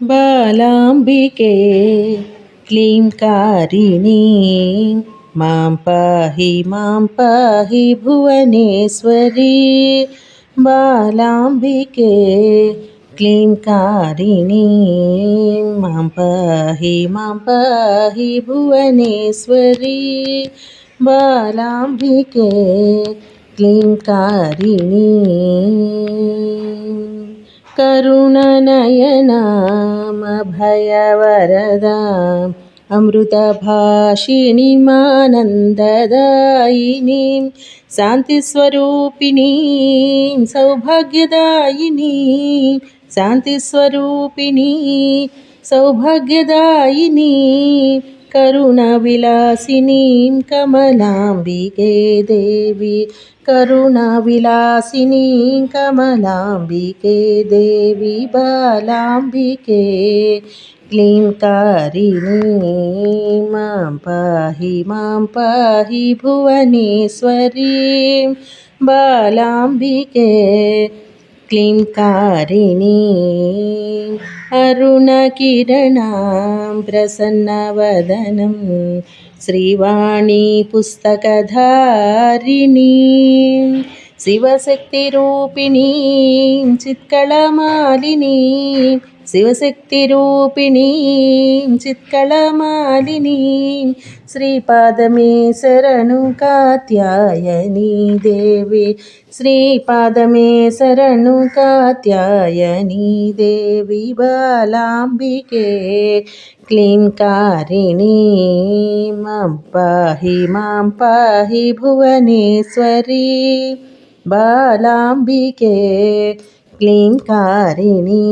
ബാലാംബികേ ക്ലീംകാരിണീ മാം പാഹി മാം പാഹി ഭുവനേശ്വരി. ബാലാംബികേ ക്ലീംകാരിണീ മാം പാഹി മാം പാഹി ഭുവനേശ്വരി. ബാലാംബികേ ക്ലീംകാരിണീ करुणनयनामभयवरदाम् अमृतभाषिणीमानन्ददायिनीं शान्तिस्वरूपिणीं सौभाग्यदायिनीं शान्तिस्वरूपिणी सौभाग्यदायिनी കരുണവിലാസിനീം കമലാംബികേ ദേവി. കരുണവിലാസിനീം കമലാംബികേ ദേവി ബാലാംബികേ. ക്ലീം കാരിണീ മാം പാഹി മാം പാഹി ഭുവനേശ്വരീ. ബാലാംബികേ ക്ലീം കാരിണീ अरुणकिरणां प्रसन्नवदनं श्रीवाणी पुस्तकधारिणी शिवशक्तिरूपिणीं ശിവശക്തിരൂപിണീം ചിത്കളമാലിനീം ശ്രീപാദമേ ശരണു കാത്യായനീ ദേവി. ശ്രീപാദമേ ശരണു കാത്യായനീ ദേവി ബാലാംബികേ. ക്ലീം മം പാഹി മാം പാഹി ഭുവനേശ്വരി. ബാലാംബികേ க்ளீன் காரிணி.